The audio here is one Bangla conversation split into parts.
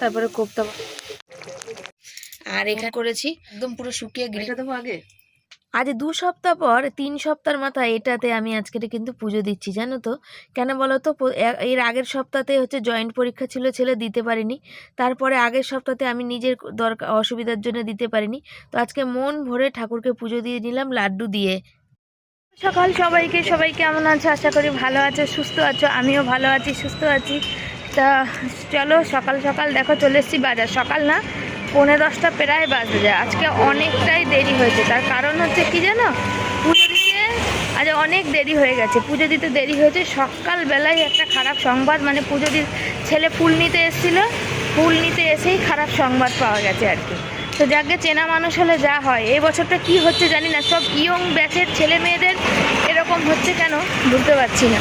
তারপরে কোপ্তা আর এখানে করেছি একদম পুরো শুকিয়ে গেলে দেবো আগে? আজ দু সপ্তাহ পর তিন সপ্তাহের মাথায় এটাতে আমি আজকে কিন্তু পুজো দিচ্ছি জানো তো। কেন বলো তো এর আগের সপ্তাহতে হচ্ছে জয়েন্ট পরীক্ষা ছিল ছেলে দিতে পারিনি। তারপরে আগের সপ্তাহতে আমি নিজের দরকার অসুবিধার জন্য দিতে পারিনি। তো আজকে মন ভরে ঠাকুরকে পুজো দিয়ে নিলাম লাড্ডু দিয়ে। সকাল সবাইকে সবাই কেমন আছে? আশা করি ভালো আছে সুস্থ আছো আমিও ভালো আছি সুস্থ আছি। তা চলো সকাল সকাল দেখো চলে এসেছি বাজার। সকাল না পৌনে দশটা প্রায় বাজে যায়। আজকে অনেকটাই দেরি হয়েছে। তার কারণ হচ্ছে কি জানো? পুজো দিতে আজ অনেক দেরি হয়ে গেছে। পুজো দিতে দেরি হয়েছে। সকালবেলায় একটা খারাপ সংবাদ মানে পুজো দিতে ছেলে ফুল নিতে এসেছিল। ফুল নিতে এসেই খারাপ সংবাদ পাওয়া গেছে আর কি। তো যাকে চেনা মানুষ হলে যা হয়। এই বছরটা কি হচ্ছে জানি না। সব ইয়ং ব্যাচের ছেলে মেয়েদের এরকম হচ্ছে কেন? বুঝতে পারছি না।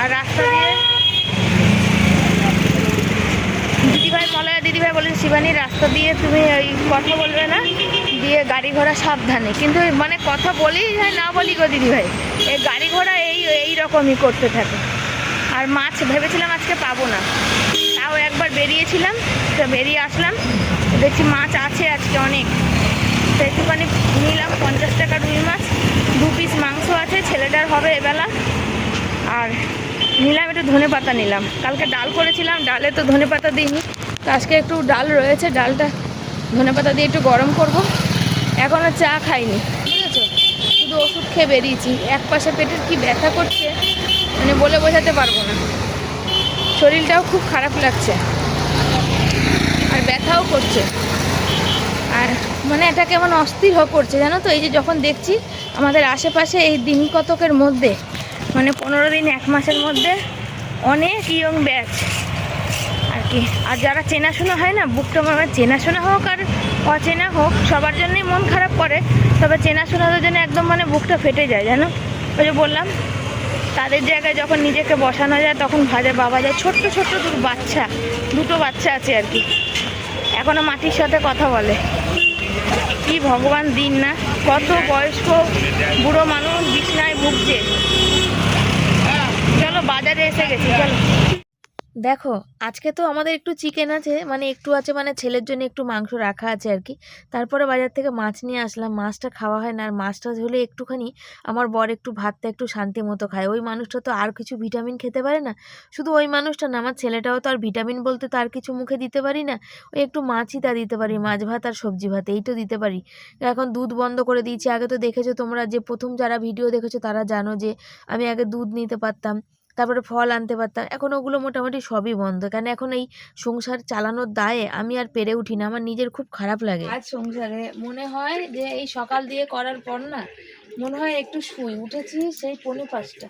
আর রাস্তা দিয়ে দিদিভাই মলয়া দিদিভাই বলেন শিবানী, রাস্তা দিয়ে তুমি ওই কথা বলবে না, দিয়ে গাড়ি ঘোড়া সাবধানে। কিন্তু মানে কথা বলি যায় না বলি গো দিদিভাই এই গাড়ি ঘোড়া এই এই রকমই করতে থাকে। আর মাছ ভেবেছিলাম আজকে পাবো না। তাও একবার বেরিয়েছিলাম বেরিয়ে আসলাম, দেখছি মাছ আছে আজকে অনেক। তো একটুখানি নিলাম, পঞ্চাশ টাকা রুই মাছ, দু পিস মাংস আছে, ছেলেটার হবে এবেলা। আর নিলাম, একটু ধনে পাতা নিলাম। কালকে ডাল করেছিলাম, ডালে তো ধনে পাতা দিইনি। তো আজকে একটু ডাল রয়েছে, ডালটা ধনে পাতা দিয়ে একটু গরম করব। এখনও চা খাইনি ঠিক আছে শুধু ওষুধ খেয়ে বেরিয়েছি। এক পাশে পেটের কি ব্যথা করছে মানে বলে বোঝাতে পারব না। শরীরটাও খুব খারাপ লাগছে। আর ব্যথাও করছে। আর মানে এটা কেমন অস্থির হয়ে পড়ছে, জানো তো? এই যে যখন দেখছি, আমাদের আশেপাশে এই দিন কতকের মধ্যে মানে পনেরো দিন, এক মাসের মধ্যে অনেক ইয়ং ব্যাচ আর কি, আর যারা চেনাশোনা হয় না বুকটা আমার চেনাশোনা হোক আর অচেনা হোক, সবার জন্যই মন খারাপ করে, তবে চেনাশোনাদের জন্য একদম মানে বুকটা ফেটে যায়, জানো? ওই যে বললাম, তাদের জায়গায় যখন নিজেকে বসানো যায়, তখন ভাজে বাবা যায়। ছোট্ট ছোট্ট দুটো বাচ্চা দুটো বাচ্চা আছে আর কি। এখনও মাটির সাথে কথা বলে। কি ভগবান দিন না, কত বয়স্ক বুড়ো মানুষ বিছনায় ভুগছে। চলো বাজারে এসে গেছি, চলো। দেখো, আজকে তো আমাদের একটু চিকেন আছে মানে একটু আছে মানে ছেলের জন্য একটু মাংস রাখা আছে আর কি। তারপরে বাজার থেকে মাছ নিয়ে আসলাম, মাছটা খাওয়া হয় না, আর মাছটা হলে একটুখানি আমার বর একটু ভাতটা একটু শান্তি মতো খায়। ওই মানুষটা তো আর কিছু ভিটামিন খেতে পারে না। শুধু ওই মানুষটা না, আমার ছেলেটাও তো আর ভিটামিন বলতে তো আর কিছু মুখে দিতে পারি না। ওই একটু মাছই তা দিতে পারি, মাছ ভাত আর সবজি ভাত, এই তো দিতে পারি। এখন দুধ বন্ধ করে দিয়েছি। আগে তো দেখেছ তোমরা যে প্রথম যারা ভিডিও দেখেছ তারা জানো যে আমি আগে দুধ নিতে পারতাম। তারপরে ফল আনতে পারতাম। এখন ওগুলো মোটামুটি সবই বন্ধ। কারণ এখন এই সংসার চালানোর দায়ে আমি আর পেরে উঠি না। আমার নিজের খুব খারাপ লাগে। আজ সংসারে মনে হয় যে এই সকাল দিয়ে করার পর না মনে হয় একটু শুই। উঠেছি সেই পৌনে পাঁচটা।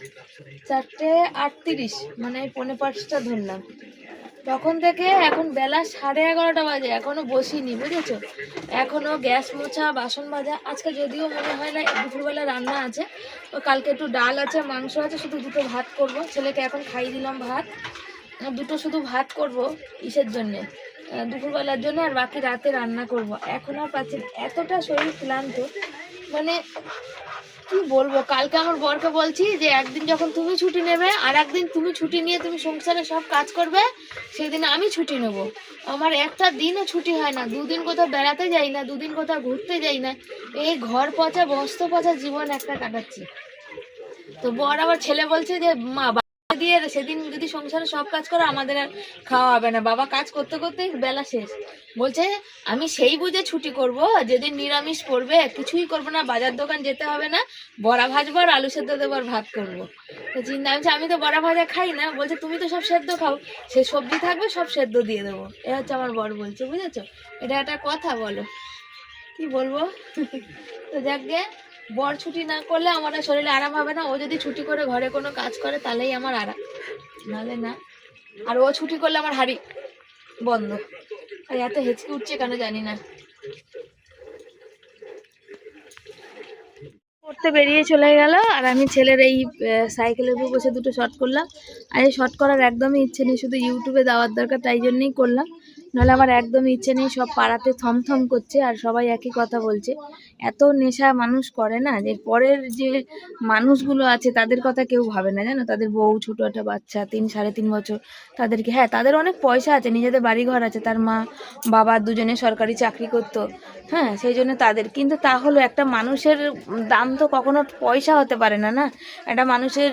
চারটে আটত্রিশ। মানে পৌনে পাঁচটা ধরলাম। তখন থেকে এখন বেলা সাড়ে এগারোটা বাজে, এখনও বসিনি, বুঝেছ? এখনও গ্যাস মোছা, বাসন মাজা, আজকে যদিও মনে হয় না দুপুরবেলা রান্না আছে, তো কালকে একটু ডাল আছে, মাংস আছে, শুধু দুটো ভাত করব। ছেলেকে এখন খাইয়ে দিলাম ভাত। দুটো শুধু ভাত করব ইসের জন্যে। দুপুরবেলার জন্য আর বাকি রাতে রান্না করব। এখন আর পাচ্ছি এতটা শরীর ক্লান্ত মানে কি বলব? কালকে আমার বরকে বলছি যে, একদিন যখন তুমি ছুটি নেবে আর একদিন তুমি ছুটি নিয়ে তুমি সংসারে সব কাজ করবে, সেদিন আমি ছুটি নেব। আমার একটা দিনও ছুটি হয় না। দুদিন কোথাও বেড়াতে যাই না, দুদিন কোথাও ঘুরতে যাই না। এই ঘর পচা বস্ত পচা জীবন একটা কাটাচ্ছি। তো বর আবার ছেলে বলছে যে, মা দিয়ে সেদিন যদি সংসারে সব কাজ করো, আমাদের আর খাওয়া হবে না। বাবা কাজ করতে করতে বেলা শেষ। বলছে, আমি সেই বুঝে ছুটি করব, যেদিন নিরামিষ পড়বে, কিছুই করব না, বাজার দোকান যেতে হবে না, বড়া ভাজবো আর আলু সেদ্ধ দেবো আর ভাত করব। তো চিন্তা আমি আমি তো বড়া ভাজা খাই না। বলছে, তুমি তো সব সেদ্ধ খাও, সে সবজি থাকবে, সব সেদ্ধ দিয়ে দেবো। এ হচ্ছে আমার বর বলছে, বুঝেছ? এটা একটা কথা বলো। কি বলব? তো যাকে বর ছুটি না করলে আমার শরীরে আরাম হবে না। ও যদি ছুটি করে ঘরে কোনো কাজ করে, তাহলেই আমার আরাম। নাহলে না। আর ও ছুটি করলে আমার হাড়ি বন্ধ। আর এত হেঁচকে উঠছে কেন জানি না। পড়তে বেরিয়ে চলে গেল, আর আমি ছেলের এই সাইকেলের উপর বসে দুটো শর্ট করলাম। আর এই শর্ট করার একদমই ইচ্ছে নেই, শুধু ইউটিউবে দেওয়ার দরকার, তাই জন্যই করলাম। নাহলে আমার একদমই ইচ্ছে নেই, সব পাড়াতে থমথম করছে, আর সবাই একই কথা বলছে। এত নেশা মানুষ করে না যে পরের যে মানুষগুলো আছে তাদের কথা কেউ ভাবে না, জানো? তাদের বউ, ছোট একটা বাচ্চা, তিন, সাড়ে তিন বছর, তাদেরকে হ্যাঁ তাদের অনেক পয়সা আছে, নিজেদের বাড়িঘর আছে, তার মা, বাবা দুজনে সরকারি চাকরি করতো হ্যাঁ সেই জন্য তাদের, কিন্তু তাহলে একটা মানুষের দাম তো কখনো পয়সা হতে পারে না না? একটা মানুষের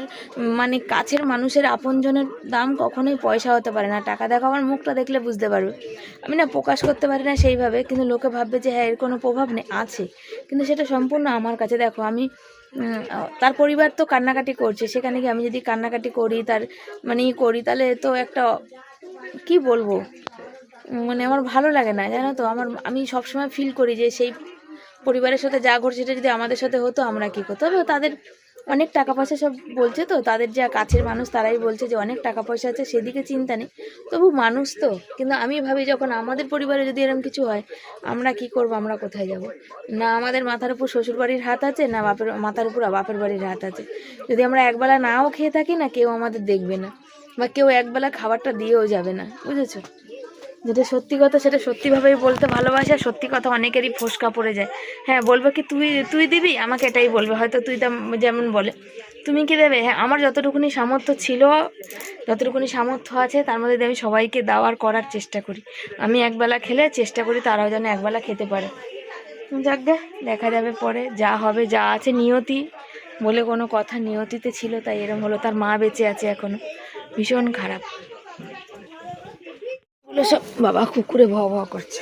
মানে কাছের মানুষের আপনজনের দাম কখনোই পয়সা হতে পারে না, টাকা দেখো, আমার মুখটা দেখলে বুঝতে পারবে। আমি না প্রকাশ করতে পারি না সেইভাবে, কিন্তু লোকে ভাববে যে হ্যাঁ এর কোনো প্রভাব নেই, আছে। কিন্তু সেটা সম্পূর্ণ আমার কাছে। দেখো, আমি তার পরিবার তো কান্নাকাটি করছে। সেখানে কি আমি যদি কান্নাকাটি করি, তার মানে করি, তাহলে তো একটা, কি বলব? মানে আমার ভালো লাগে না, জানো তো? আমার, আমি সবসময় ফিল করি যে সেই পরিবারের সাথে যা ঘটছে, সেটা যদি আমাদের সাথে হতো, আমরা কী করতো তবে তাদের অনেক টাকা পয়সা সব বলছে তো, তাদের যা কাছের মানুষ তারাই বলছে যে অনেক টাকা পয়সা আছে, সেদিকে চিন্তা নেই। তবু মানুষ তো, কিন্তু আমি ভাবি যখন আমাদের পরিবারে যদি এরকম কিছু হয়, আমরা কি করব, আমরা কোথায় যাব? না আমাদের মাথার উপর শ্বশুর বাড়ির হাত আছে, না বাপের, মাথার উপর বাপের বাড়ির হাত আছে। যদি আমরা একবেলা নাও খেয়ে থাকি না, কেউ আমাদের দেখবে না, বা কেউ একবেলা খাবারটা দিয়েও যাবে না, বুঝেছ? যেটা সত্যি কথা সেটা সত্যিভাবেই বলতে ভালোবাসে আর সত্যি কথা অনেকেরই ফোসকা পড়ে যায়। হ্যাঁ বলবে কি তুই তুই দিবি? আমাকে এটাই বলবে। হয়তো তুই তেম- যেমন বলে। তুমি কি দেবে? হ্যাঁ আমার যতটুকুনি সামর্থ্য ছিল যতটুকুনি সামর্থ্য আছে তার মধ্যে আমি সবাইকে দেওয়ার করার চেষ্টা করি। আমি একবেলা খেলে চেষ্টা করি তারাও যেন একবেলা খেতে পারে। যাক গে, দেখা যাবে পরে। যা হবে যা আছে নিয়তি। বলে কোনো কথা নিয়তিতে ছিল তাই এরম হলো। তার মা বেঁচে আছে এখনও। ভীষণ খারাপ। ওগুলো সব বাবা কুকুরে ভ করছে।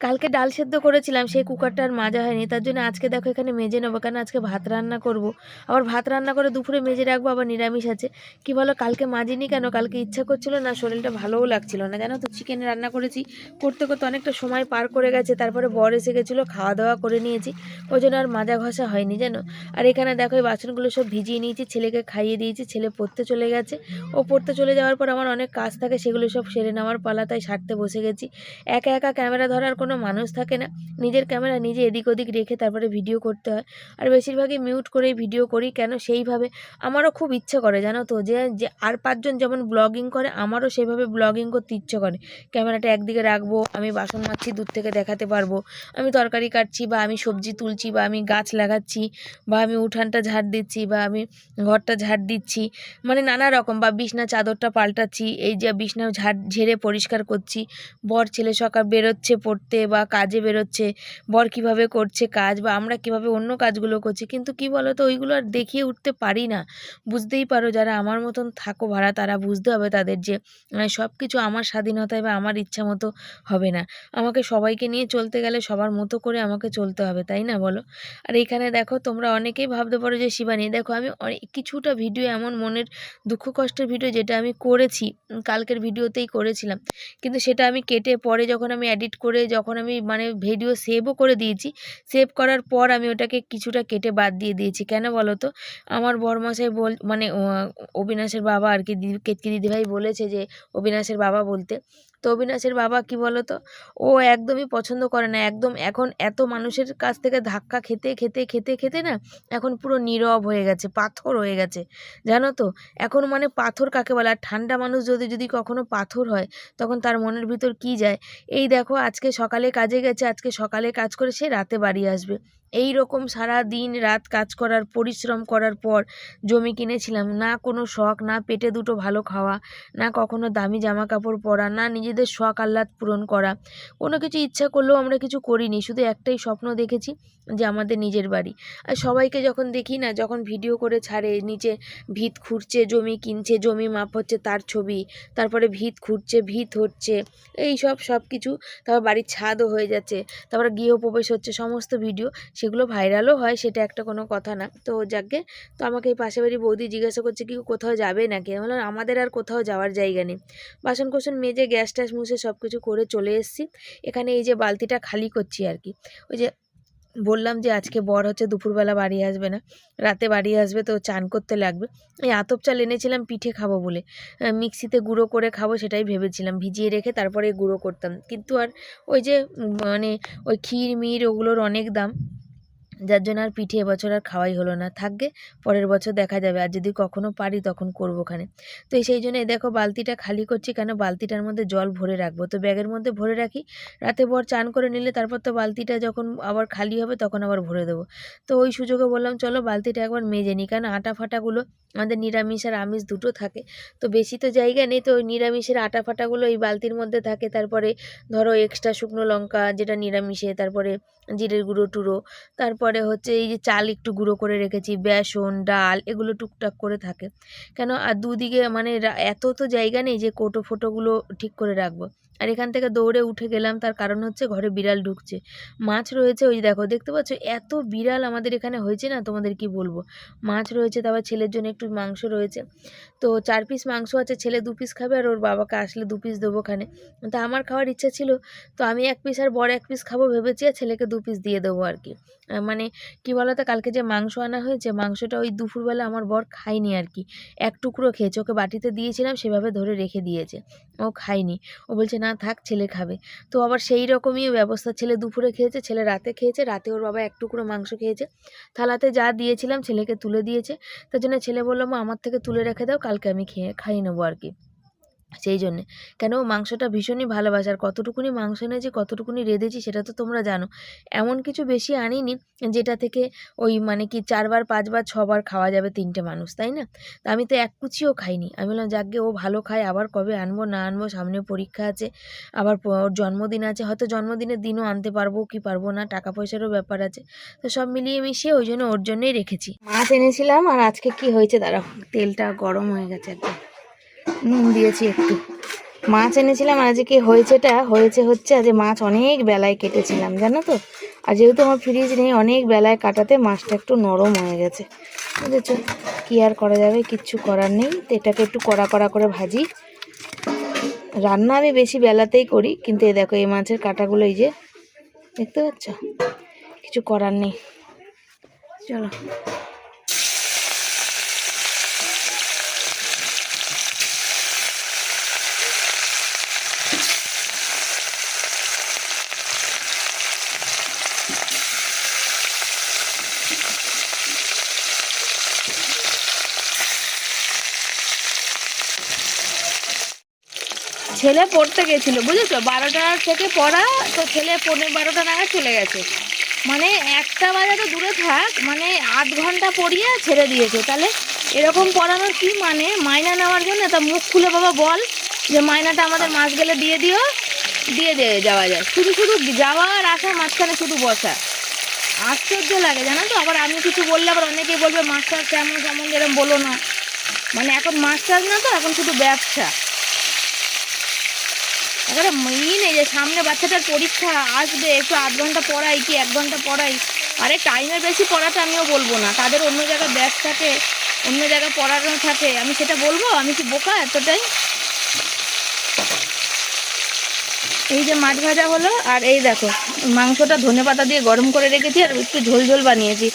কালকে ডাল সেদ্ধ করেছিলাম, সেই কুকারটা আর মাজা হয়নি, তার জন্য আজকে দেখো এখানে মেজে নেব কারণ আজকে ভাত রান্না করব। আবার ভাত রান্না করে দুপুরে মেজে রাখব, আবার নিরামিষ আছে। কি বলো, কালকে মাজিনি কেন? কালকে ইচ্ছা করছিল না, শরীরটা ভালোও লাগছিল না। জানো তো চিকেন রান্না করেছি, করতে করতে অনেকটা সময় পার করে গেছে, তারপরে বর এসে গেছিল খাওয়া দাওয়া করে নিয়েছি, ওই জন্য আর মাজা ঘষা হয়নি, জানো? আর এখানে দেখো, এই বাসনগুলো সব ভিজিয়ে নিয়েছি, ছেলেকে খাইয়ে দিয়েছি, ছেলে পড়তে চলে গেছে। ও পড়তে চলে যাওয়ার পর আমার অনেক কাজ থাকে, সেগুলো সব সেরে নেওয়ার পালা, তাই সারতে বসে গেছি। একা একা ক্যামেরা ধরার কোনো মানুষ থাকে না। নিজের ক্যামেরা নিজে এদিক ওদিক রেখে তারপরে ভিডিও করতে হয়। আর বেশিরভাগই মিউট করেই ভিডিও করি কেন সেইভাবে আমারও খুব ইচ্ছে করে, জানো তো? যে যে আর পাঁচজন যেমন ব্লগিং করে, আমারও সেভাবে ব্লগিং করতে ইচ্ছে করে। ক্যামেরাটা একদিকে রাখব, আমি বাসন মাজছি, দূর থেকে দেখাতে পারব। আমি তরকারি কাটছি বা আমি সবজি তুলছি বা আমি গাছ লাগাচ্ছি বা আমি উঠানটা ঝাড় দিচ্ছি বা আমি ঘরটা ঝাড় দিচ্ছি। মানে নানা রকম বা বিছনা চাদরটা পাল্টাচ্ছি, এই যে বিছনা ঝাড়, ঝেড়ে পরিষ্কার করছি। বর ছেলে সকাল বেরোচ্ছে পড়তে বা কাজে বেরোচ্ছে, বর কীভাবে করছে কাজ বা আমরা কীভাবে অন্য কাজগুলো করছি, কিন্তু কি বলো তো ওইগুলো আর দেখিয়ে উঠতে পারি না। বুঝতেই পারো যারা আমার মতন থাকো ভাড়া, তারা বুঝতে হবে তাদের যে সব কিছু আমার স্বাধীনতায় বা আমার ইচ্ছা মতো হবে না। আমাকে সবাইকে নিয়ে চলতে গেলে সবার মতো করে আমাকে চলতে হবে, তাই না বলো? আর এইখানে দেখো তোমরা অনেকেই ভাবতে পারো যে, শিবানী, দেখো আমি অনেক কিছুটা ভিডিও এমন মনের দুঃখ কষ্টের ভিডিও যেটা আমি করেছি, কালকের ভিডিওতেই করেছিলাম। কিন্তু সেটা আমি কেটে পরে যখন আমি এডিট করে যখন আমি মানে ভিডিও সেভও করে দিয়েছি। সেভ করার পর আমি ওটাকে কিছুটা কেটে বাদ দিয়ে দিয়েছি। কেন বলো তো আমার বরমশাই বল মানে অবিনাশের বাবা আর কি, দিদি, কেতকি দিদিভাই বলেছে যে, অবিনাশের বাবা বলতে তো অবিনাশের বাবা কি বলো তো ও একদমই পছন্দ করে না। একদম এখন এত মানুষের কাছ থেকে ধাক্কা খেতে খেতে খেতে খেতে না এখন পুরো নীরব হয়ে গেছে, পাথর হয়ে গেছে। জানো তো? এখন মানে পাথর কাকে বলে? আর ঠান্ডা মানুষ যদি যদি কখনো পাথর হয়, তখন তার মনের ভিতর কি যায়? এই দেখো, আজকে সকালে কাজে গেছে, আজকে সকালে কাজ করে সে রাতে বাড়ি আসবে। এই রকম সারা দিন রাত কাজ করার, পরিশ্রম করার পর জমি কিনেছিলাম। না কোনো শখ, না পেটে দুটো ভালো খাওয়া, না কখনো দামি জামা কাপড় পরা, না নিজেদের শখ আহ্লাদ পূরণ করা। কোনো কিছু ইচ্ছা করলেও আমরা কিছু করিনি, শুধু একটাই স্বপ্ন দেখেছি যে আমাদের নিজের বাড়ি। আর সবাইকে যখন দেখি না, যখন ভিডিও করে ছাড়ে, নিচে ভিত খুঁড়ছে, জমি কিনছে, জমি মাপ হচ্ছে তার ছবি, তারপরে ভিত খুঁড়ছে, ভিত হচ্ছে এই সব সব কিছু তারপর বাড়ির ছাদও হয়ে যাচ্ছে, তারপরে গৃহপ্রবেশ হচ্ছে, সমস্ত ভিডিও সেগুলো ভাইরালও হয়, সেটা একটা কোনো কথা না। তো যাকে, তো আমাকে এই পাশে বাড়ি বৌদি জিজ্ঞাসা করছে কি কোথাও যাবে নাকি? আমি বললাম, আমাদের আর কোথাও যাওয়ার জায়গা নেই। বাসন কোসন মেজে, গ্যাস ট্যাস মুছে সব কিছু করে চলে এসেছি। এখানে এই যে বালতিটা খালি করছি আর কি। ওই যে বললাম যে আজকে বর হচ্ছে দুপুরবেলা বাড়ি আসবে না, রাতে বাড়ি আসবে তো চান করতে লাগবে। এই আতপ চাল এনেছিলাম, পিঠে খাব বলে। মিক্সিতে গুঁড়ো করে খাব সেটাই ভেবেছিলাম, ভিজিয়ে রেখে তারপরে গুঁড়ো করতাম। কিন্তু আর ওই যে মানে ওই ক্ষীর মির ওগুলোর অনেক দাম। যার জন্য আর পিঠে এবছর আর খাওয়াই হলো না। থাকবে, পরের বছর দেখা যাবে। আর যদি কখনো পারি তখন করব ওখানে। তো সেই জন্য দেখো বালতিটা খালি করছি কেন? বালতিটার মধ্যে জল ভরে রাখব। তো ব্যাগের মধ্যে ভরে রাখি। রাতে ভর চান করে নিলে তারপর তো বালতিটা যখন আবার খালি হবে তখন আবার ভরে দেবো। তো ওই সুযোগে বললাম, চলো বালতিটা একবার মেজে নিই। কারণ আটা ফাটাগুলো আমাদের নিরামিষ আর আমিষ দুটো থাকে। তো বেশি তো জায়গা নেই। তো ওই নিরামিষের আটা ফাটাগুলো এই বালতির মধ্যে থাকে। তারপরে ধরো এক্সট্রা শুকনো লঙ্কা, যেটা নিরামিষে। তারপরে জিরের গুঁড়ো টুড়ো তারপরে হচ্ছে এই যে চাল একটু গুঁড়ো করে রেখেছি, বেসন, ডাল এগুলো টুকটাক করে থাকে। কেন? আর দুদিকে মানে এত তো জায়গা নেই যে কোটো ফোটোগুলো ঠিক করে রাখব। আর এখান থেকে দৌড়ে উঠে গেলাম, তার কারণ হচ্ছে ঘরে বিড়াল ঢুকছে। মাছ রয়েছে, ওই দেখো, দেখতে পাচ্ছ? এত বিড়াল আমাদের এখানে হয়েছে না? তোমাদের কি বলব? মাছ রয়েছে তারপর ছেলের জন্য একটু মাংস রয়েছে। তো চার পিস মাংস আছে, ছেলে দু পিস খাবে আর ওর বাবাকে আসলে দু পিস দেবো ওখানে। তা আমার খাওয়ার ইচ্ছা ছিল, তো আমি এক পিস আর বড় এক পিস খাব ভেবেছি, আর ছেলেকে দু পিস দিয়ে দেবো আর কি। মানে কি বলতো, কালকে যে মাংস আনা হয়েছে, মাংসটা ওই দুপুরবেলা আমার বর খায়নি আর কি। এক টুকরো খেয়েছে, ওকে বাটিতে দিয়েছিলাম, সেভাবে ধরে রেখে দিয়েছে। ও খায়নি। ও বলছে, না থাক, ছেলে খাবে। তো আবার সেই রকমই ব্যবস্থা, ছেলে দুপুরে খেয়েছে, ছেলে রাতে খেয়েছে, রাতে ওর বাবা এক টুকরো মাংস খেয়েছে। থালাতে যা দিয়েছিলাম, ছেলেকে তুলে দিয়েছে। তার জন্য ছেলে বলল, মা, আমার থেকে তুলে রেখে দাও, কালকে আমি খেয়ে, খাইয়ে নেব আর কি। সেই জন্যে। কেন মাংসটা ভীষণই ভালোবাসে আর কতটুকুনি মাংস এনেছি, কতটুকুনি রেঁধেছি সেটা তো তোমরা জানো। এমন কিছু বেশি আনিনি যেটা থেকে ওই মানে কি চারবার, পাঁচবার, ছবার খাওয়া যাবে তিনটে মানুষ, তাই না? তা আমি তো এক কুচিও খাইনি। আমি বললাম যাকে ও ভালো খায়, আবার কবে আনব, না আনব, সামনে পরীক্ষা আছে, আবার ওর জন্মদিন আছে, হয়তো জন্মদিনের দিনও আনতে পারব কি পারব না টাকা পয়সারও ব্যাপার আছে। তো সব মিলিয়ে মিশিয়ে ওই জন্য ওর জন্যই রেখেছি। মাছ এনেছিলাম আর আজকে কি হয়েছে, দাঁড়াও, তেলটা গরম হয়ে গেছে একদম। নুন দিয়েছি একটু। মাছ এনেছিলাম আর আজকে হয়েছেটা, হয়েছে হচ্ছে আজ মাছ অনেক বেলায় কেটেছিলাম, জানো তো? আর যেহেতু আমার ফ্রিজ নেই, অনেক বেলায় কাটাতে মাছটা একটু নরম হয়ে গেছে। বুঝেছ? কী আর করা যাবে? কিচ্ছু করার নেই। তো এটাকে একটু কড়া কড়া করে ভাজি। রান্না আমি বেশি বেলাতেই করি, কিন্তু এই দেখো, এই মাছের কাঁটাগুলো এই যে, দেখতে পাচ্ছ? কিছু করার নেই। চলো। ছেলে পড়তে গেছিল, বুঝেছ? বারোটা থেকে পড়া, তো ছেলে পনেরো বারোটা নাগাদ চলে গেছে। মানে একটা বাজে তো দূরে থাক মানে আধ ঘণ্টা পড়িয়ে ছেড়ে দিয়েছে। তাহলে এরকম পড়ানোর কি মানে? মাইনা নেওয়ার জন্য তা মুখ খুলে বাবা বল যে মাইনাটা আমাদের মাস গেলে দিয়ে দিও, দিয়ে দিয়ে যাওয়া যায় শুধু শুধু যাওয়া আর আসার মাঝখানে শুধু বসা। আশ্চর্য লাগে, জানো তো? আবার আমি কিছু বললে আবার অনেকেই বলবে, মাস্টার কেমন কেমন এরকম বলো না। মানে এখন মাস্টার না তো, এখন শুধু ব্যবসা। এবারে ই নেই যে সামনে বাচ্চাটার পরীক্ষা আসবে, একটু আধ ঘণ্টা পড়াই কি এক ঘণ্টা পড়াই? আরে টাইমের বেশি পড়াটা আমিও বলব না। তাদের অন্য জায়গায় ব্যাস থাকে, অন্য জায়গায় পড়ানো থাকে। আমি সেটা বলব? আমি কি বোকা এতটাই? এই যে মাছ ভাজা হলো, আর এই দেখো, মাংসটা ধনে পাতা দিয়ে গরম করে রেখেছি আর একটু ঝোল ঝোল বানিয়েছি।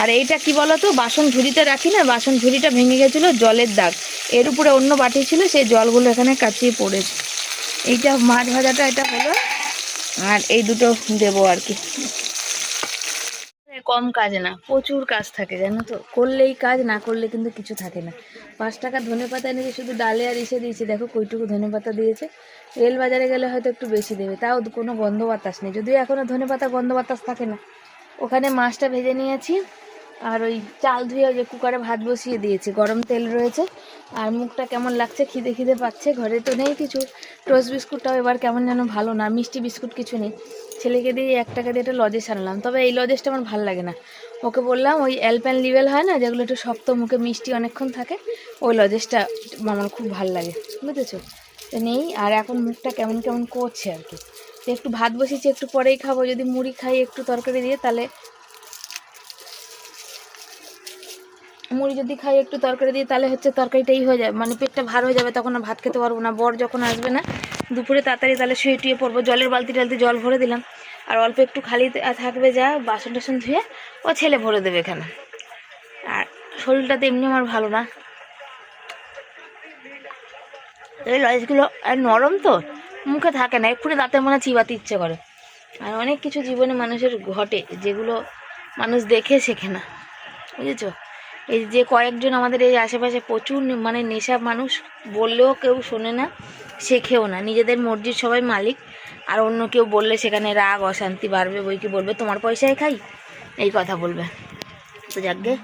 আর এইটা কি বলো তো বাসন ঝুড়িতে রাখি না? বাসন ঝুড়িটা ভেঙে গেছিল জলের দাগ। এর উপরে অন্য বাটি ছিল, সেই জলগুলো এখানে কাচিয়ে পড়েছে। এইটা মাছ ভাজাটা এটা হলো। আর এই দুটো দেবো আর কি। কম কাজ না, প্রচুর কাজ থাকে, জানো তো? করলেই কাজ, না করলে কিন্তু কিছু থাকে না। পাঁচ টাকা ধনে পাতা এনেছে, শুধু ডালে আর ইসে দিয়েছে। দেখো কইটুকু ধনে পাতা দিয়েছে। রেল বাজারে গেলে হয়তো একটু বেশি দেবে, তাও কোনো গন্ধ বাতাস নেই। যদিও এখনও ধনে পাতা গন্ধ বাতাস থাকে না। ওখানে মাছটা ভেজে নিয়েছি। আর ওই চাল ধুয়ে যে কুকারে ভাত বসিয়ে দিয়েছি। গরম তেল রয়েছে। আর মুখটা কেমন লাগছে? খিদে খিদে পাচ্ছে। ঘরে তো নেই কিছু। টোস্ট বিস্কুটটাও এবার কেমন যেন ভালো না। মিষ্টি বিস্কুট কিছু নেই। ছেলেকে দিয়ে এক টাকা দিয়ে একটা লজেস আনলাম। তবে এই লজেসটা আমার ভালো লাগে না। ওকে বললাম, ওই অ্যালপ্যান লিভেল হয় না, যেগুলো একটু শক্ত মুখে মিষ্টি অনেকক্ষণ থাকে, ওই লজেসটা আমার খুব ভালো লাগে। বুঝেছ? তো নেই। আর এখন মুখটা কেমন কেমন করছে আর কি। একটু ভাত বসিয়েছি, একটু পরেই খাব। যদি মুড়ি খাই, একটু তরকারি দিয়ে, তাহলে মুড়ি যদি খাই, একটু তরকারি দিয়ে তাহলে হচ্ছে তরকারিটাই হয়ে যাবে মানে পেটটা ভার হয়ে যাবে, তখন ভাত খেতে পারব না। বর যখন আসবে না, দুপুরে তাড়াতাড়ি তাহলে শুয়ে টুয়ে পড়ব। জলের বালতি টালতি জল ভরে দিলাম। আর অল্প একটু খালি থাকবে যা, বাসন টাসন ধুয়ে ও ছেলে ভরে দেবে এখানে। আর শরীরটা তো এমনি আমার ভালো না। এই লজগুলো আর নরম তো, মুখে থাকে না। এক্ষুনি দাঁতের মনে চিবাতে ইচ্ছে করে। আর অনেক কিছু জীবনে মানুষের ঘটে, যেগুলো মানুষ দেখে শেখে না। বুঝেছ? এই যে কয়েকজন আমাদের এই আশেপাশে প্রচুর মানে নেশা মানুষ, বললেও কেউ শোনে না শেখেও না। নিজেদের মর্জির সবাই মালিক, আর অন্য কেউ বললে সেখানে রাগ, অশান্তি বাড়বে, বই কি বলবে? তোমার পয়সায় খাই? এই কথা বলবে। তো যাকগে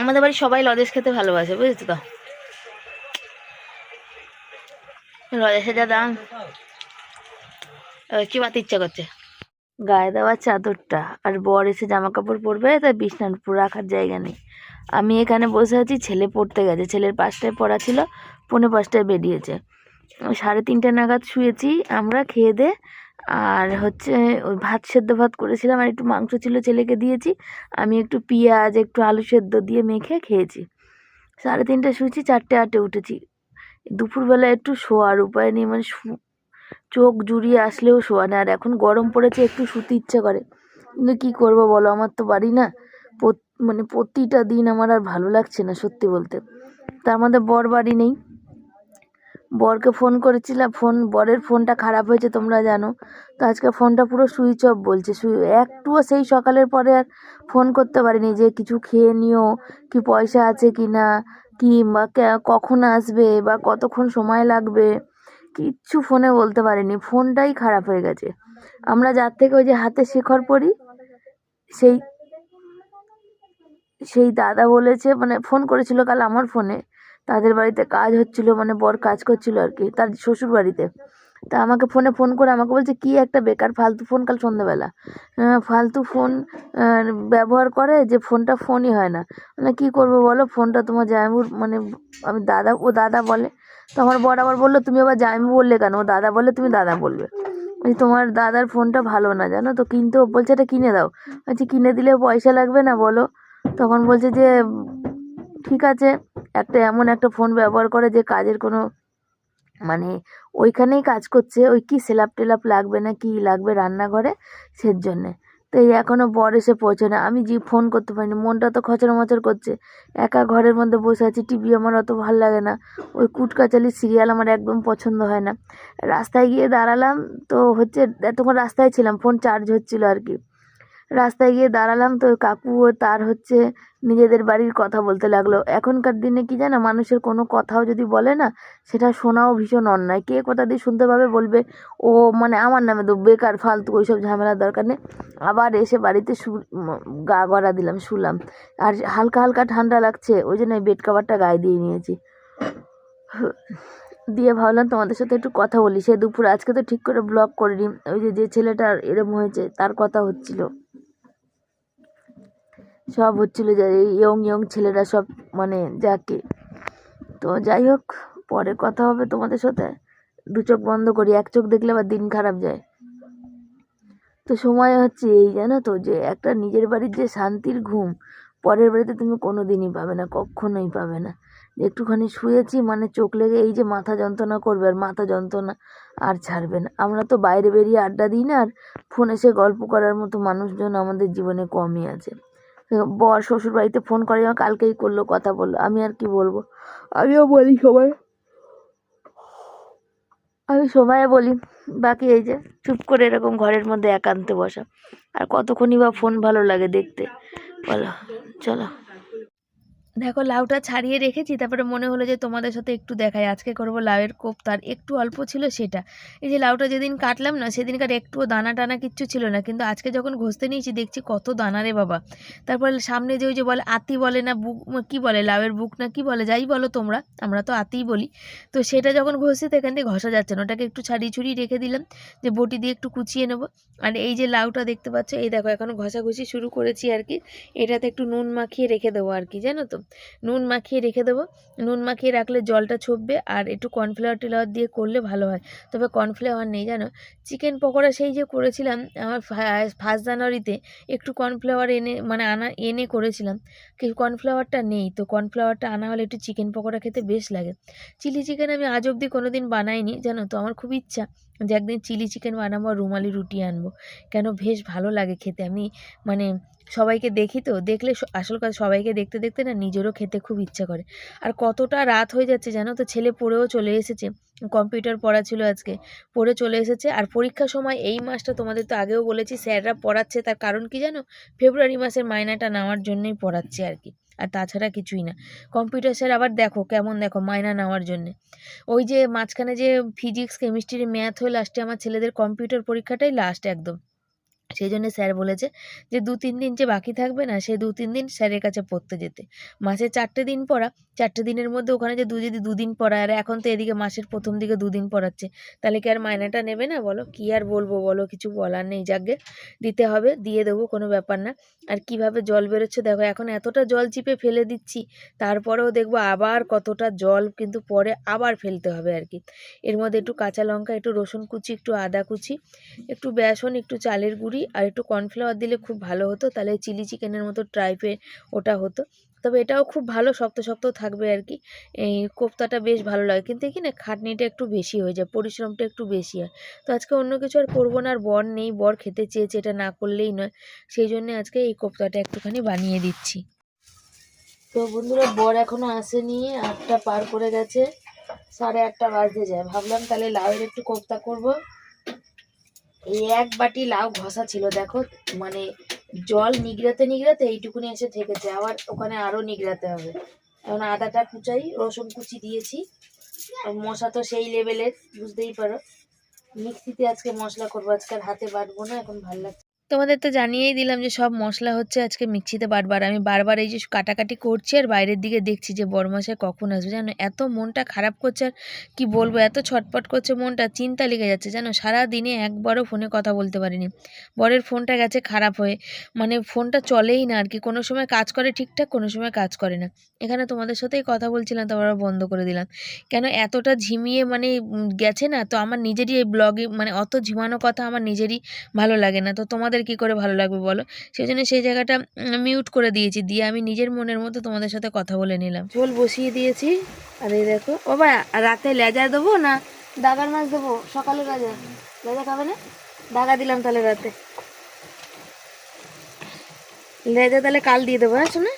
আমাদের বাড়ি সবাই লজেস খেতে ভালোবাসে, বুঝেছ তো? লজেসে যা দাম। এবার কি বাতে ইচ্ছা করছে? গায়ে দেওয়া চাদরটা। আর বর এসে জামা কাপড় পরবে, তাই বিছনার উপর রাখার জায়গা নেই। আমি এখানে বসে আছি, ছেলে পড়তে গেছে। ছেলের পাঁচটায় পড়া ছিল, পৌনে পাঁচটায় বেরিয়েছে। সাড়ে তিনটে নাগাদ শুয়েছি আমরা খেয়ে দে। আর হচ্ছে ওই ভাত সেদ্ধ ভাত করেছিলাম, আর একটু মাংস ছিল ছেলেকে দিয়েছি। আমি একটু পেঁয়াজ, একটু আলু সেদ্ধ দিয়ে মেখে খেয়েছি। সাড়ে তিনটে শুয়েছি, চারটে আটে উঠেছি। দুপুরবেলা একটু শোয়ার উপায় নেই মানে চোখ জুড়িয়ে আসলেও শোয়া না। আর এখন গরম পড়েছে, একটু শুতে ইচ্ছা করে। কিন্তু কী করব বলো, আমার তো বাড়ি না মানে প্রতিটা দিন আমার আর ভালো লাগছে না সত্যি বলতে। তার মধ্যে বর বাড়ি নেই। বরকে ফোন করেছিলাম, ফোন, বরের ফোনটা খারাপ হয়েছে তোমরা জানো। তো আজকে ফোনটা পুরো সুইচ অফ বলছে সুই একটুও সেই সকালের পরে আর ফোন করতে পারিনি যে কিছু খেয়ে নিও, কি পয়সা আছে কি না কি বা কখন আসবে বা কতক্ষণ সময় লাগবে। কিচ্ছু ফোনে বলতে পারিনি, ফোনটাই খারাপ হয়ে গেছে। আমরা যার থেকে ওই যে হাতে শিখর পড়ি, সেই সেই দাদা বলেছে মানে ফোন করেছিল কাল আমার ফোনে, তাদের বাড়িতে কাজ হচ্ছিল মানে বর কাজ করছিল আর কি, তার শ্বশুর বাড়িতে। তা আমাকে ফোনে ফোন করে আমাকে বলছে, কি একটা বেকার ফালতু ফোন কাল সন্ধ্যেবেলা ফালতু ফোন ব্যবহার করে যে ফোনটা ফোনই হয় না। মানে কী করব বলো, ফোনটা তোমার জামাইবুর মানে আমি দাদা, ও দাদা বলে তো আমার বর আবার বলল, তুমি আবার জামাইবু বললে কেন? ও দাদা বললে, তুমি দাদা বলবে। ওই তোমার দাদার ফোনটা ভালো না, জানো তো? কিন্তু বলছে, এটা কিনে দাও। বলছি, কিনে দিলে পয়সা লাগবে না, বলো। তখন বলছে যে, ঠিক আছে, একটা এমন একটা ফোন ব্যবহার করে যে কাজের কোনো মানে ওইখানেই কাজ করছে, ওই কি সেলাপ টেলাপ লাগবে না কি লাগবে রান্নাঘরে? সের জন্যে তো এখনও বর এসে পৌঁছে না আমি যে ফোন করতে পারিনি। মনটা তো খচর মচর করছে। একা ঘরের মধ্যে বসে আছি টিভি আমার অত ভালো লাগে না। ওই কুটকাচালি সিরিয়াল আমার একদম পছন্দ হয় না। রাস্তায় গিয়ে দাঁড়ালাম তো হচ্ছে এতক্ষণ রাস্তায় ছিলাম ফোন চার্জ হচ্ছিল আর কি। রাস্তায় গিয়ে দাঁড়ালাম তো কাকু ও তার হচ্ছে নিজেদের বাড়ির কথা বলতে লাগল। এখনকার দিনে কি জানো, মানুষের কোনো কথাও যদি বলে না, সেটা শোনাও ভীষণ অন্যায়। কে কথা দিয়ে শুনতে পাবে বলবে, ও মানে আমার নামে তো বেকার, ফালতু, ওইসব ঝামেলার দরকার নেই। আবার এসে বাড়িতে শু, গা গড়া দিলাম, শুলাম। আর হালকা হালকা ঠান্ডা লাগছে, ওই জন্য বেড কাভারটা গায়ে দিয়ে নিয়েছি। দিয়ে ভাবলাম তোমাদের সাথে একটু কথা বলি। সে দুপুর, আজকে তো ঠিক করে ব্লগ করিনি। ওই যে যে ছেলেটার এরম হয়েছে, তার কথা হচ্ছিল। সব হচ্ছিল যে ইয়ং ইয়ং ছেলেরা সব মানে যাকে। তো যাই হোক, পরে কথা হবে তোমাদের সাথে। দু চোখ বন্ধ করি, এক চোখ দেখলে আবার দিন খারাপ যায়। তো সময় হচ্ছে এই, জানো তো, যে একটা নিজের বাড়ির যে শান্তির ঘুম, পরের বাড়িতে তুমি কোনো দিনই পাবে না, কখনোই পাবে না। একটুখানি শুয়েছি মানে চোখ লেগে এই যে মাথা যন্ত্রণা করবে, আর মাথা যন্ত্রণা আর ছাড়বে না। আমরা তো বাইরে বেরিয়ে আড্ডা দিই না, আর ফোনে এসে গল্প করার মতো মানুষজন আমাদের জীবনে কমই আছে। বর শ্বশুর বাড়িতে ফোন করে আমার কালকেই করল কথা বলল। আমি আর কি বলব? আমিও বলি সবাই। আমি সময় বলি। বাকি এই যে চুপ করে এরকম ঘরের মধ্যে একান্তে বসা। আর কতক্ষণই বা ফোন ভালো লাগে দেখতে। বলো চলো। দেখো লাউটা ছাড়িয়ে রেখেছি, তারপরে মনে হলো যে তোমাদের সাথে একটু দেখাই। আজকে করব লাউয়ের কোপ্তার একটু অল্প ছিল সেটা। এই যে লাউটা যেদিন কাটলাম না, সেদিনকার একটুও দানা টানা কিচ্ছু ছিল না, কিন্তু আজকে যখন ঘষতে নিয়েছি, দেখছি কত দানা রে বাবা। তারপর সামনে যে ওই যে বলে আতি বলে না বুক কি বলে লাউয়ের বুক না কি বলে, যাই বলো তোমরা, আমরা তো আতিই বলি। তো সেটা যখন ঘষছি তো এখান থেকে ঘষা যাচ্ছে না, ওটাকে একটু ছাড়িয়ে ছুড়িয়ে রেখে দিলাম, যে বটি দিয়ে একটু কুচিয়ে নেব। আর এই যে লাউটা দেখতে পাচ্ছ, এই দেখো এখনও ঘষাঘষি শুরু করেছি আর কি। এটাতে একটু নুন মাখিয়ে রেখে দেবো আর কি, জানো তো? নুন মাখিয়ে রেখে দেবো। নুন মাখিয়ে রাখলে জলটা ছুপবে আর একটু কর্নফ্লাওয়ার টিলাওয়ার দিয়ে করলে ভালো হয়। তবে কর্নফ্লাওয়ার নেই, জানো? চিকেন পকোড়া সেই যে করেছিলাম, আমার ফার্স্ট জানুয়ারিতে একটু কর্নফ্লাওয়ার এনে মানে আনা, এনে করেছিলাম। কিন্তু কর্নফ্লাওয়ারটা নেই, তো কর্নফ্লাওয়ারটা আনা হলে একটু চিকেন পকোড়া খেতে বেশ লাগে। চিলি চিকেন আমি আজ অবধি কোনো দিন বানাইনি, জানো তো? আমার খুব ইচ্ছা যে একদিন চিলি চিকেন বানাবো আর রুমালি রুটি আনব। কেন? বেশ ভালো লাগে খেতে। আমি মানে সবাইকে দেখি তো, দেখলে আসল কথা সবাইকে দেখতে দেখতে না নিজেরও খেতে খুব ইচ্ছা করে। আর কতটা রাত হয়ে যাচ্ছে জানো তো? ছেলে পড়েও চলে এসেছে, কম্পিউটার পড়া ছিল আজকে, পড়ে চলে এসেছে। আর পরীক্ষার সময় এই মাসটা তোমাদের তো আগেও বলেছি, স্যাররা পড়াচ্ছে, তার কারণ কি জানো? ফেব্রুয়ারি মাসের মাইনাটা নেওয়ার জন্যই পড়াচ্ছে আর কি, আর তাছাড়া কিছুই না। কম্পিউটার স্যার আবার দেখো কেমন দেখো, মাইনা নেওয়ার জন্যে। ওই যে মাঝখানে যে ফিজিক্স, কেমিস্ট্রি, ম্যাথ হয়ে লাস্টে আমার ছেলেদের কম্পিউটার পরীক্ষাটাই লাস্ট একদম। সেই জন্য স্যার বলেছে যে, দু, তিন দিন যে বাকি থাকবে না, সে দু, তিন দিন স্যারের কাছে পড়তে যেতে। মাসে চারটে দিন পড়া, চারটে দিনের মধ্যে ওখানে যে দু, যদি দুদিন পড়া আর এখন তো এদিকে মাসের প্রথম দিকে দুদিন পড়াচ্ছে, তাহলে কি আর মায়নাটা নেবে না বলো? কি আর বলব বলো? কিছু বলার নেই, যাকে দিতে হবে, দিয়ে দেবো, কোনো ব্যাপার না। আর কীভাবে জল বেরোচ্ছে দেখো, এখন এতটা জল চিপে ফেলে দিচ্ছি, তারপরেও দেখব আবার কতটা জল কিন্তু পরে আবার ফেলতে হবে আর কি। এর মধ্যে একটু কাঁচা লঙ্কা, একটু রসুন কুচি, একটু আদা কুচি, একটু বেসন, একটু চালের গুঁড়ি আর একটু কর্নফ্লাওয়ার দিলে খুব ভালো হতো, তাহলে চিলি চিকেনের মতো টাইপের ওটা হতো। তবে এটাও খুব ভালো, শক্ত শক্ত থাকবে আর কি। এই কোপ্তাটা বেশ ভালো লাগে, কিন্তু কি না, খাটনিটা একটু বেশি হয়ে যায়, পরিশ্রমটা একটু বেশি হয়। তো আজকে অন্য কিছু আর করব না, আর বর নেই, বর খেতে চেয়েছে, এটা না করলেই নয়। সেই জন্য আজকে এই কোপ্তাটা একটুখানি বানিয়ে দিচ্ছি। তো বন্ধুরা, বর এখনও আসেনি, আটটা পার করে গেছে, সাড়ে আটটা বাজতে যায়। ভাবলাম তাহলে লাউয়ের একটু কোপ্তা করব। এই এক বাটি লাউ ঘষা ছিল, দেখো মানে জল নিগড়াতে নিগড়াতে এইটুকুনি এসে থেকেছে, আবার ওখানে আরও নিগড়াতে হবে। এখন আদাটা কুচাই, রসুন কুচি দিয়েছি মশা তো সেই লেভেলের বুঝতেই পারো। মিক্সিতে আজকে মশলা করব আজকাল হাতে বাটবো না, এখন ভালো লাগছে তোমাদের তো জানিয়েই দিলাম যে সব মশলা হচ্ছে আজকে মিক্সিতে বারবার। আমি বারবার এই যে কাটাকাটি করছি আর বাইরের দিকে দেখছি যে বরমাসে কখন আসবে। জানো, এত মনটা খারাপ করছে আর কি বলব, এত ছটপট করছে মনটা, চিন্তা লেগে যাচ্ছে। জানো সারা দিনে একবারও ফোনে কথা বলতে পারিনি। বরের ফোনটা গেছে খারাপ হয়ে। মানে ফোনটা চলেই না আর কি। কোনো সময় কাজ করে ঠিকঠাক, কোনো সময় কাজ করে না। এখানে তোমাদের সাথেই কথা বলছিলাম, তারপর বন্ধ করে দিলাম। কেন, এতটা ঝিমিয়ে মানে গেছে না? তো আমার নিজেরই এই ব্লগে মানে অত ঝিমানো কথা আমার নিজেরই ভালো লাগে না। তো তোমাদের কি করে ভালো লাগবে বলো? সেই জন্য সেই জায়গাটা মিউট করে দিয়েছি। দিয়ে আমি নিজের মনের মতো তোমাদের সাথে কথা বলে নিলাম। ঝোল বসিয়ে দিয়েছি। আর এই দেখো, ও ভাই রাতে লেজা দেবো না দাগার মাছ দেবো? সকালে লেজা। লেজা খাবে না? দাগা দিলাম তাহলে রাতে। লেজা তাহলে কাল দিয়ে দেবো হ্যাঁ শুনে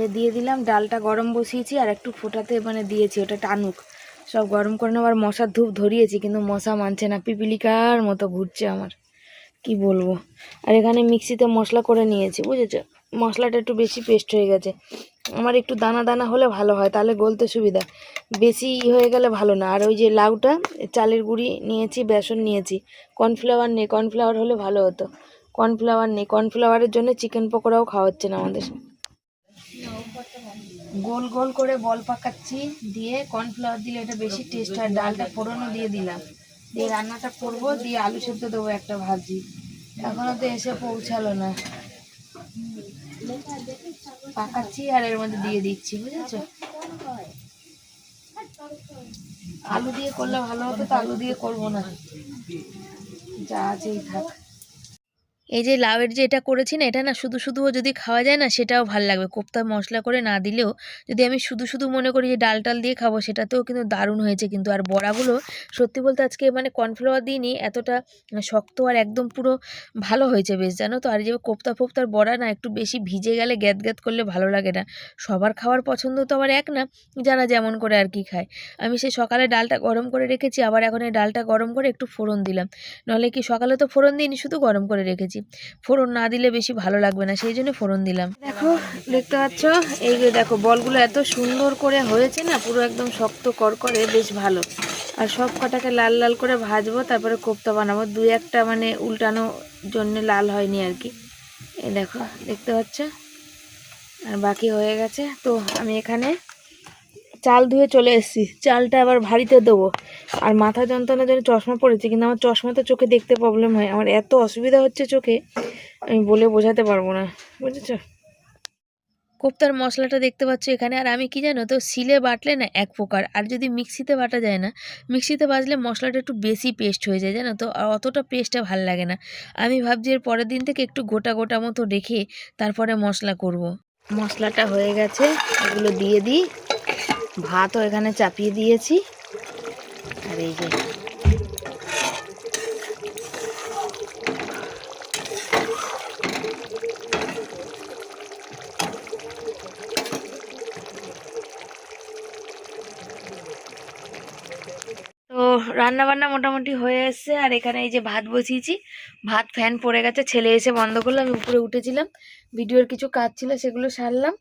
এ, দিয়ে দিলাম, ডালটা গরম বসিয়েছি আর একটু ফোটাতে মানে দিয়েছি, ওটা টানুক। সব গরম করে নেওয়ার মশার ধূপ ধরিয়েছি, কিন্তু মশা মানছে না, পিপিলিকার মতো ঘুরছে আমার। কি বলব? আর এখানে মিক্সিতে মশলা করে নিয়েছি, বুঝেছ? মশলাটা একটু বেশি পেস্ট হয়ে গেছে। আমার একটু দানা দানা হলে ভালো হয়, তাহলে গলতে সুবিধা। বেশি হয়ে গেলে ভালো না। আর ওই যে লাউটা, চালের গুঁড়ি নিয়েছি, বেসন নিয়েছি। কর্নফ্লাওয়ার নেই, কর্নফ্লাওয়ার হলে ভালো হতো। কর্নফ্লাওয়ার নেই, কর্নফ্লাওয়ারের জন্য চিকেন পকোড়াও খাওয়াচ্ছে না আমাদের। গোল গোল করে বল পাকাচ্ছি, দিয়ে কর্নফ্লাওয়ার দিলে এটা বেশি টেস্ট হয়। ডালটা ফোড়নও দিয়ে দিলাম। দিয়ে রান্নাটা করব, দিয়ে আলু সেদ্ধ দেবো একটা ভাজি। এখনও তো এসে পৌঁছালো না। পাকাচ্ছি আর এর মধ্যে দিয়ে দিচ্ছি, বুঝেছ? আলু দিয়ে করলে ভালো হতো, তো আলু দিয়ে করব না। যা আছেই থাক। এই যে লাউয়ের যে এটা করেছি না, এটা না শুধু শুধুও যদি খাওয়া যায় না, সেটাও ভালো লাগবে। কোপ্তা মশলা করে না দিলেও যদি আমি শুধু শুধু মনে করি যে ডাল টাল দিয়ে খাব, সেটাতেও কিন্তু দারুণ হয়েছে কিন্তু। আর বড়াগুলো সত্যি বলতে আজকে মানে কর্নফ্লাওয়ার দিইনি, এতটা শক্ত আর একদম পুরো ভালো হয়েছে বেশ, জানো তো? আর যে কোপ্তা ফোপ্তার বড়া না, একটু বেশি ভিজে গেলে গ্যাদ গ্যাদ করলে ভালো লাগে না। সবার খাওয়ার পছন্দ তো আবার এক না, যারা যেমন করে আর কি খায়। আমি সেই সকালে ডালটা গরম করে রেখেছি, আবার এখন এই ডালটা গরম করে একটু ফোড়ন দিলাম। নাহলে কি সকালে তো ফোড়ন দিইনি, শুধু গরম করে রেখেছি। ফোড়ন না দিলে বেশি ভালো লাগবে না, সেই জন্য ফোড়ন দিলাম। দেখো, দেখতে পাচ্ছ? এই যে দেখো, বলগুলো এত সুন্দর করে হয়েছে না, পুরো একদম শক্ত করকরে, বেশ ভালো। আর সব কটাকে লাল লাল করে ভাজবো, তারপরে কোপ্তা বানাবো। দুই একটা মানে উল্টানো জন্য লাল হয়নি আর কি। এই দেখো, দেখতে পাচ্ছ? আর বাকি হয়ে গেছে। তো আমি এখানে চাল ধুয়ে চলে এসেছি। চালটা আবার ভারীতে দেবো। আর মাথা যন্ত্রণার জন্য চশমা পড়েছি কিন্তু আমার চশমা তো চোখে দেখতে প্রবলেম হয়। আমার এত অসুবিধা হচ্ছে চোখে আমি বলে বোঝাতে পারব না। বুঝেছ? কোপ্তার মশলাটা দেখতে পাচ্ছ এখানে। আর আমি কি জানো তো শিলে বাটলে না এক প্রকার আর যদি মিক্সিতে বাটা যায় না মিক্সিতে বাজলে মশলাটা একটু বেশি পেস্ট হয়ে যায় জানো তো? আর অতটা পেস্টটা ভালো লাগে না। আমি ভাবছি এর পরের দিন থেকে একটু গোটা গোটা মতো রেখে তারপরে মশলা করব। মশলাটা হয়ে গেছে এগুলো দিয়ে দিই। ভাতও এখানে চাপিয়ে দিয়েছি। আর এই যে রান্না বান্না মোটামুটি হয়ে এসছে, আর এখানে এই যে ভাত বসিয়েছি। ভাত ফ্যান পড়ে গেছে, ছেলে এসে বন্ধ করল, আমি উপরে উঠেছিলাম। ভিডিওর কিছু কাজ ছিল, সেগুলো সারলাম।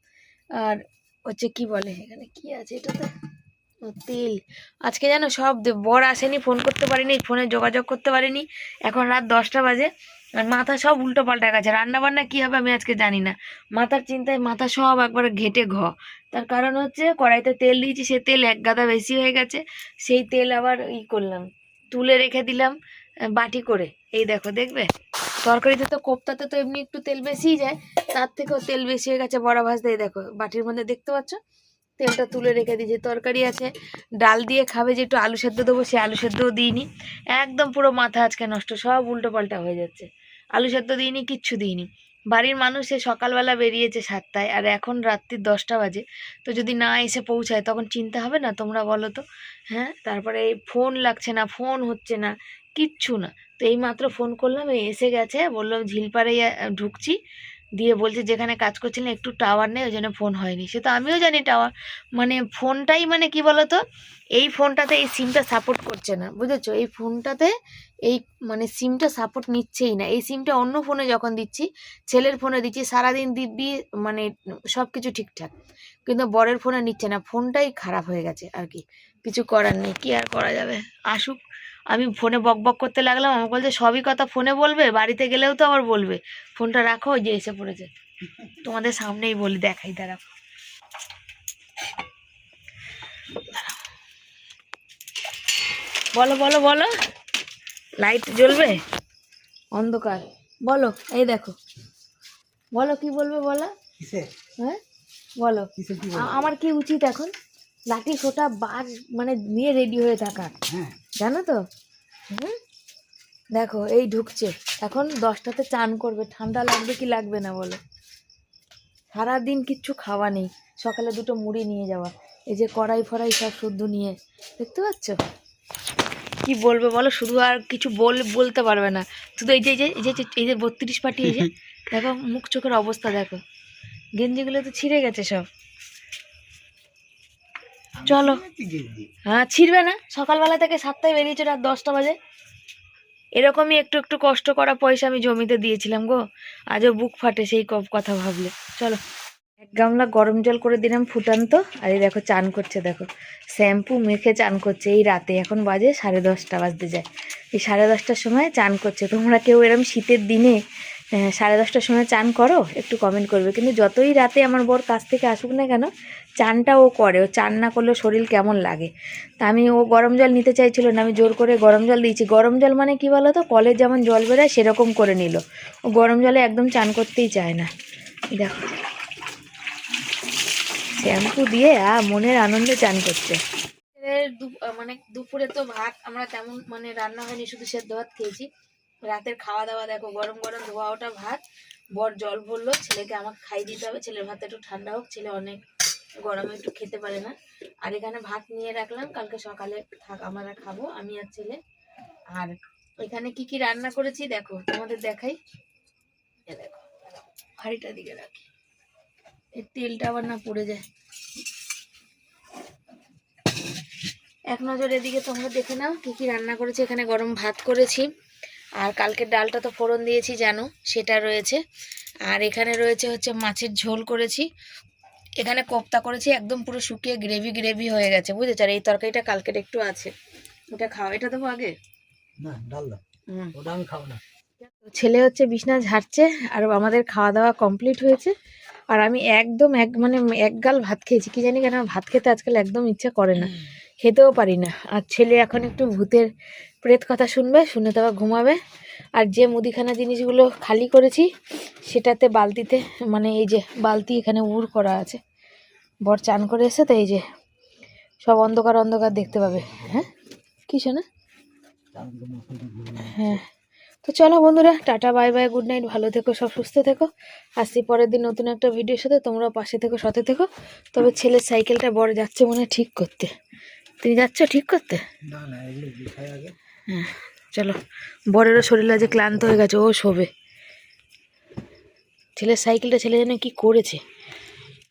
আর হচ্ছে কি বলে এখানে? কি আছে এটাতে? ও, তেল। আজকে জানো সব বর আসেনি ফোন করতে পারিনি ফোনে যোগাযোগ করতে পারিনি। এখন রাত দশটা বাজে আর মাথা সব উল্টো পাল্টা গেছে। রান্না বান্না কী হবে আমি আজকে জানি না। মাথার চিন্তায় মাথা সব একবারে ঘেটে ঘ। তার কারণ হচ্ছে কড়াইতে তেল দিয়েছি সে তেল এক গাদা বেশি হয়ে গেছে। সেই তেল আবার ই করলাম তুলে রেখে দিলাম বাটি করে। এই দেখো দেখবে? তরকারিতে তো কোপ্তাতে তো এমনি একটু তেল বেশিই যায়, তার থেকেও তেল বেশি হয়ে গেছে, বড়া ভাজতে এই দেখো, বাটির মধ্যে দেখতে পাচ্ছ? তেলটা তুলে রেখে দিয়েছি, তরকারি আছে, ডাল দিয়ে খাবে যে একটু আলু সেদ্ধ দেবো, সে আলু সেদ্ধও দিইনি, একদম পুরো মাথা আজকে নষ্ট, সব উল্টো পাল্টা হয়ে যাচ্ছে, আলু সেদ্ধ দিইনি, কিচ্ছু দিইনি, বাড়ির মানুষ সে সকালবেলা বেরিয়েছে সাতটায়, আর এখন রাত্রির দশটা বাজে, তো যদি না এসে পৌঁছায়, তখন চিন্তা হবে না, তোমরা বলো তো হ্যাঁ তারপরে ফোন লাগছে না ফোন হচ্ছে না কিচ্ছু না। তো এই মাত্র ফোন করলাম এসে গেছে বললাম ঝিলপাড়ে ঢুকছি। দিয়ে বলছে যেখানে কাজ করছিলেন, একটু টাওয়ার নেই, ওই জন্য ফোন হয়নি। সে তো আমিও জানি টাওয়ার মানে ফোনটাই মানে কি বলতো? এই ফোনটাতে এই সিমটা সাপোর্ট করছে না, বুঝেছ? এই ফোনটাতে এই মানে সিমটা সাপোর্ট নিচ্ছেই না। এই সিমটা অন্য ফোনে যখন দিচ্ছি, ছেলের ফোনে দিচ্ছি, সারাদিন দিব্যি মানে সব কিছু ঠিকঠাক। কিন্তু বরের ফোনে নিচ্ছে না ফোনটাই খারাপ হয়ে গেছে আর কি। কিছু করার নেই, কি আর করা যাবে? আসুক। আমি ফোনে বক বক করতে লাগলাম আমাকে বলছে সবই কথা ফোনে বলবে বাড়িতে গেলেও তো আবার বলবে। ফোনটা রাখো যে এসে পড়েছে। তোমাদের সামনেই বলি দেখাই দাঁড়াও। বলো বলো বলো লাইট জ্বলবে? অন্ধকার। বলো এই দেখো। বলো কি বলবে বলো? হ্যাঁ? বলো। আমার কি উচিত এখন? লাঠি সোটা বাজ মানে নিয়ে রেডি হয়ে থাকা। হ্যাঁ। জানো তো? হুম? দেখো এই ঢুকছে। এখন দশটাতে চান করবে। ঠান্ডা লাগবে কি লাগবে না বলো? সারাদিন কিচ্ছু খাওয়া নেই। সকালে দুটো মুড়ি নিয়ে যাওয়া। এই যে কড়াই ফড়াই সব শুদ্ধ নিয়ে। দেখতে পাচ্ছ? কি বলবে বলো? শুধু আর কিছু বল বলতে পারবে না। শুধু এই যে এই যে এই যে এই যে বত্রিশ পাটি এই যে দেখো মুখ চোখের অবস্থা দেখো। গেঞ্জিগুলো তো ছিঁড়ে গেছে সব। চলো। হ্যাঁ ছিঁড়বে না। সকালবেলা থেকে সাতটায় বেরিয়েছে, রাত দশটা বাজে। এরকমই একটু একটু কষ্ট করা পয়সা আমি জমিতে দিয়েছিলাম গো। আজও বুক ফাটে সেই কথা ভাবলে। চলো। এক গামলা গরম জল করে দিলাম ফুটান্ত আর এই দেখো, চান করছে, দেখো। শ্যাম্পু মেখে চান করছে। এই রাতে এখন বাজে সাড়ে দশটা বাজতে যায়। এই সাড়ে দশটার সময় চান করছে। তোমরা কেউ এরম শীতের দিনে সাড়ে দশটার সময় চান করো, একটু কমেন্ট করবে। কিন্তু যতই রাতে আমার বর কাছ থেকে আসুক না কেন চানটা ও করে, ও চান না করলে শরীর কেমন লাগে? তা আমি, ও গরম জল নিতে চাইছিল না, আমি জোর করে গরম জল দিয়েছি। গরম জল মানে কি বলো তো? কলের যেমন জল বেরোয়, সেরকম করে নিল। ও গরম জলে একদম চান করতেই চায় না। দেখো। শ্যাম্পু দিয়ে মনের আনন্দে চান করছে। মানে দুপুরে তো ভাত, আমরা তেমন মানে রান্না হয়নি, শুধু সেদ্ধ ভাত খেয়েছি। রাতের খাওয়া দাওয়া দেখো, গরম গরম ধোয়া ওটা ভাত, বর জল ভরলো, ছেলেকে আমাকে খাই দিতে হবে, ছেলের ভাত একটু ঠান্ডা হোক, ছেলে অনেক গরমে একটু খেতে পারে না। আর এখানে ভাত নিয়ে রাখলাম, কালকে সকালে থাক, আমরা খাব, আমি আর ছেলে। আর এখানে কি কি রান্না করেছি দেখো, তোমাদের দেখাই। দেখো, হাঁড়িটা দিকে রাখি। এর তেলটা আবার না পড়ে যায়। এক নজর এদিকে তোমরা দেখে নাও কি কি রান্না করেছি, এখানে গরম ভাত করেছি। আর কালকের ডালটা তো ফোড়ন দিয়েছি, জানো, সেটা রয়েছে। আর এখানে রয়েছে হচ্ছে মাছের ঝোল করেছি। এখানে কোপ্তা করেছি একদম পুরো শুকিয়ে গ্রেভি গ্রেভি হয়ে গেছে বুঝেছ? আর এই তরকারিটা কালকের একটু আছে। ওটা খাও এটা দেবো আগে? না ডাল দাও। ওটা আমি খাব না। ছেলে হচ্ছে বিছনা ঝাড়ছে আর আমাদের খাওয়া দাওয়া কমপ্লিট হয়েছে। আর আমি একদম এক মানে এক গাল ভাত খেয়েছি কি জানি কেন ভাত খেতে আজকাল একদম ইচ্ছা করে না। খেতেও পারি না। আর ছেলে এখন একটু ভূতের প্রেত কথা শুনবে শুনে তারপর ঘুমাবে। আর যে মুদিখানা জিনিসগুলো খালি করেছি সেটাতে বালতিতে মানে এই যে বালতি এখানে উড় করা আছে। বর চান করে এসে তো এই যে সব অন্ধকার অন্ধকার দেখতে পাবে। হ্যাঁ? কি শোনা? হ্যাঁ। তো চলো বন্ধুরা tata bye bye good night ভালো থেকো সব সুস্থ থেকো। আসছি পরের দিন নতুন একটা ভিডিওর সাথে তোমরাও পাশে থেকো সাথে থেকো। তবে ছেলের সাইকেলটা বড় যাচ্ছে মনে ঠিক করতে। তুমি যাচ্ছ ঠিক করতে? না না হ্যাঁ। চলো, বরেরও শরীর আছে ক্লান্ত হয়ে গেছে, ও শোবে। ছেলের সাইকেলটা ছেলে যেন কি করেছে।